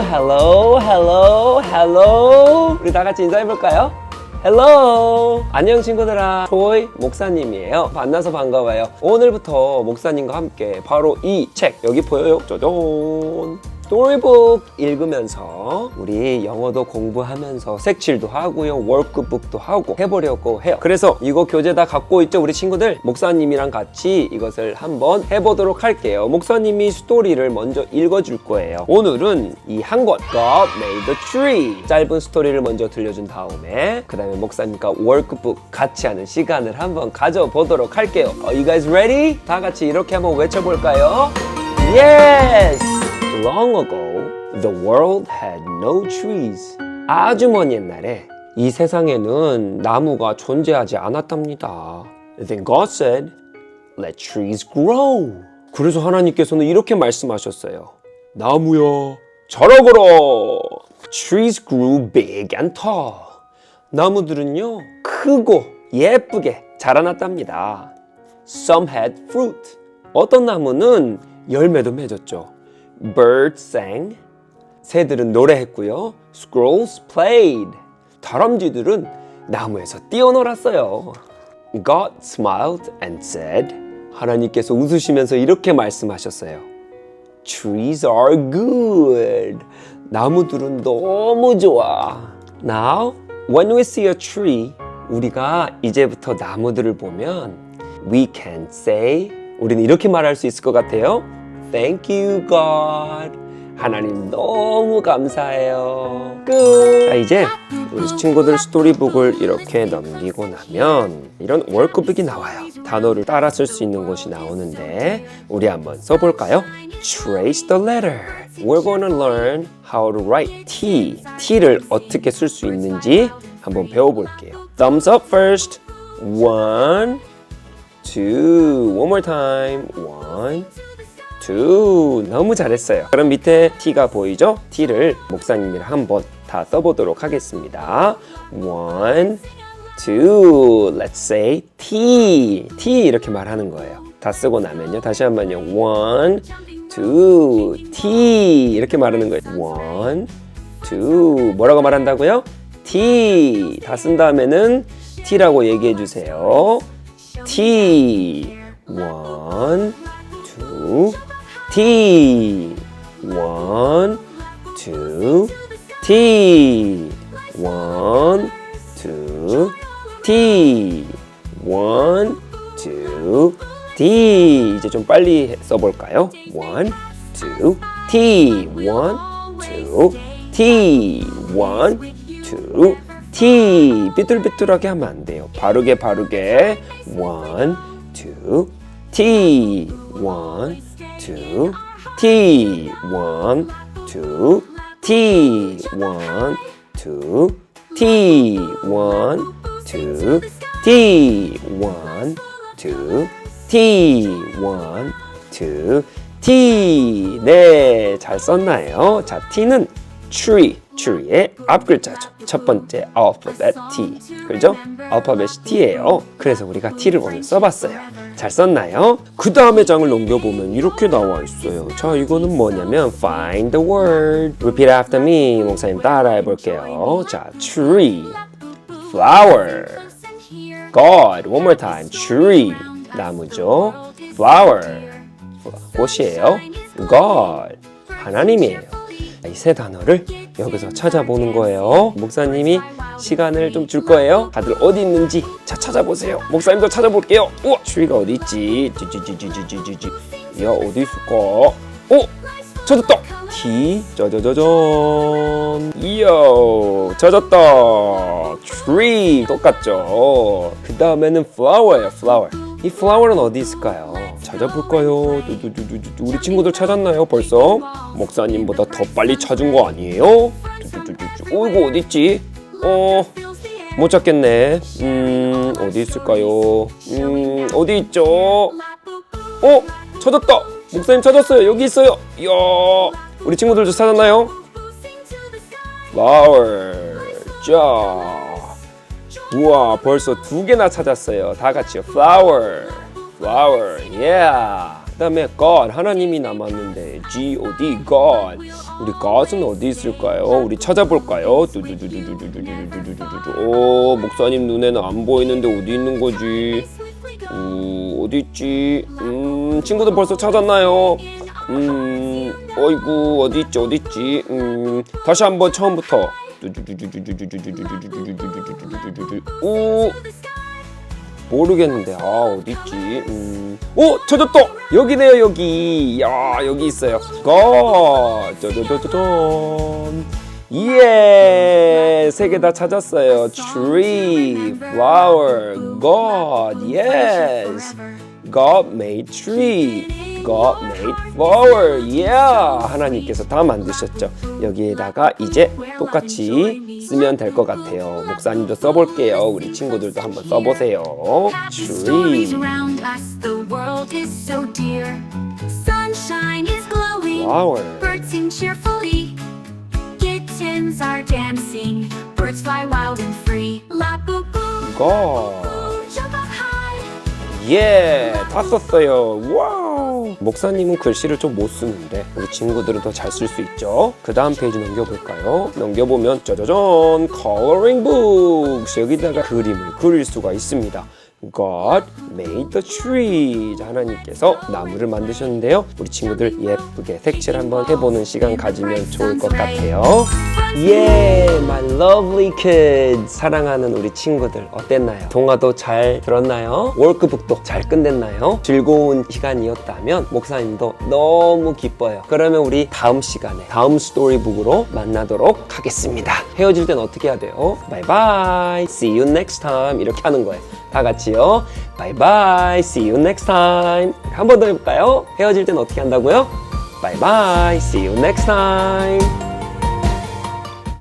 hello, hello, hello. 우리 다 같이 인사해볼까요? 헬로 안녕 친구들아. 조이 목사님이에요. 만나서 반가워요. 오늘부터 목사님과 함께 바로 이 책 여기 보여요. 짜잔 스토리북 읽으면서 우리 영어도 공부하면서 색칠도 하고요 워크북도 하고 해보려고 해요. 그래서 이거 교재 다 갖고 있죠 우리 친구들? 목사님이랑 같이 이것을 한번 해보도록 할게요. 목사님이 스토리를 먼저 읽어줄 거예요. 오늘은 이 한 권. God made the tree. 짧은 스토리를 먼저 들려준 다음에 그 다음에 목사님과 워크북 같이 하는 시간을 한번 가져보도록 할게요. Are you guys ready? 다 같이 이렇게 한번 외쳐볼까요? Yes! Long ago, the world had no trees. 아주 먼 옛날에 이 세상에는 나무가 존재하지 않았답니다. Then God said, Let trees grow. 그래서 하나님께서는 이렇게 말씀하셨어요. 나무야, 자라거라. Trees grew big and tall. 나무들은요, 크고 예쁘게 자라났답니다. Some had fruit. 어떤 나무는 열매도 맺었죠. Birds sang. 새들은 노래했고요. Squirrels played. 다람쥐들은 나무에서 뛰어놀았어요. God smiled and said. 하나님께서 웃으시면서 이렇게 말씀하셨어요. Trees are good. 나무들은 너무 좋아. Now, when we see a tree, 우리가 이제부터 나무들을 보면 we can say 우리는 이렇게 말할 수 있을 것 같아요. Thank you, God. 하나님 너무 감사해요. 끝. 자, 이제 우리 친구들 스토리북을 이렇게 넘기고 나면 이런 월크북이 나와요. 단어를 따라 쓸 수 있는 곳이 나오는데 우리 한번 써볼까요? Trace the letter. We're to learn how to write T. T를 어떻게 쓸 수 있는지 한번 배워볼게요. Thumbs up first. One, two. One more time. One, two. 너무 잘했어요. 그럼 밑에 T가 보이죠? T를 목사님이랑 한번 다 써보도록 하겠습니다. One, two. Let's say T. T 이렇게 말하는 거예요. 다 쓰고 나면요. 다시 한번요. One, two. T 이렇게 말하는 거예요. One, two. 뭐라고 말한다고요? T. 다 쓴 다음에는 T라고 얘기해 주세요. T. One, two. T. One, two. T. One, two. T. One, two. T. 이제 좀 빨리 써볼까요? One, two. T. One, two. T. One, two. T. 삐뚤삐뚤하게 하면 안 돼요. 바르게 바르게. One, two. T. One, two. T. One, two. T. One, two. T. One, two. T. One, two. T. One, two. T. 네, 잘 썼나요? 자, T는 tree, tree의 앞 글자죠. 첫 번째 알파벳 T. 그죠? 알파벳이 T예요. 그래서 우리가 T를 오늘 써봤어요. 잘 썼나요? 그 다음에 장을 넘겨보면 이렇게 나와 있어요. 자, 이거는 뭐냐면 find the word. Repeat after me. 목사님 따라해 볼게요. 자, tree, flower, God. One more time. tree. 나무죠. flower. 꽃이에요. God. 하나님이에요. 이 세 단어를 여기서 찾아보는 거예요. 목사님이 시간을 좀 줄 거예요. 다들 어디 있는지 자 찾아보세요. 목사님도 찾아볼게요. 우와, 추리가 어디 있지? 찌찌찌찌찌찌찌. 야 어디 있을까? 오, 찾았다. T 짜자자잔. 이야, 찾았다. Tree 똑같죠. 그 다음에는 flower예요. flower. 이 flower는 어디 있을까요? 찾아볼까요? 우리 친구들 찾았나요? 벌써? 목사님보다 더 빨리 찾은 거 아니에요? 이거 어디 있지? 어. 못 찾겠네. 음, 어디 있을까요? 음, 어디 있죠? 어, 찾았다. 목사님 찾았어요. 여기 있어요. 이야, 우리 친구들도 찾았나요? flower. 자, 우와, 벌써 두 개나 찾았어요. 다 같이요. flower, flower, yeah. 그다음에 God 하나님이 남았는데 G 어디 God 우리 God은 어디 있을까요? 우리 찾아볼까요? 뚜두두두두두두두두두두. 오 목사님 눈에는 안 보이는데 어디 있는 거지? 음, 어디 있지? 음 친구들 벌써 찾았나요? 음 어이구 어디 있지 어디 있지? 음 다시 한번 처음부터 오 모르겠는데 아 어디 있지? 음. 오 찾았다 여기네요 여기 야 여기 있어요 고 짜자자자잔 예! 세 개 다 찾았어요. Tree, flower, God, yes. God made tree. God made flower. Yeah! 하나님께서 다 만드셨죠. 여기에다가 이제 똑같이 쓰면 될 것 같아요. 목사님도 써볼게요. 우리 친구들도 한번 써보세요. Tree, flower. birds sing cheerfully. Kittens are dancing, birds fly wild and free. La boo boo, God. 예, 다 썼어요. 와우. 목사님은 글씨를 좀 못 쓰는데 우리 친구들은 더 잘 쓸 수 있죠. 그 다음 페이지 넘겨볼까요? 넘겨보면 짜자잔 coloring books 여기다가 그림을 그릴 수가 있습니다. God made the tree. 자, 하나님께서 나무를 만드셨는데요. 우리 친구들 예쁘게 색칠 한번 해보는 시간 가지면 좋을 것 같아요. 예, my lovely kids. 사랑하는 우리 친구들 어땠나요? 동화도 잘 들었나요? 워크북도 잘 끝냈나요? 즐거운 시간이었다면 목사님도 너무 기뻐요. 그러면 우리 다음 시간에 다음 스토리북으로 만나도록 하겠습니다. 헤어질 땐 어떻게 해야 돼요? Bye bye. See you next time. 이렇게 하는 거예요. 다 같이요. Bye bye. See you next time. 한 번 더 해볼까요? 헤어질 땐 어떻게 한다고요? Bye bye. See you next time.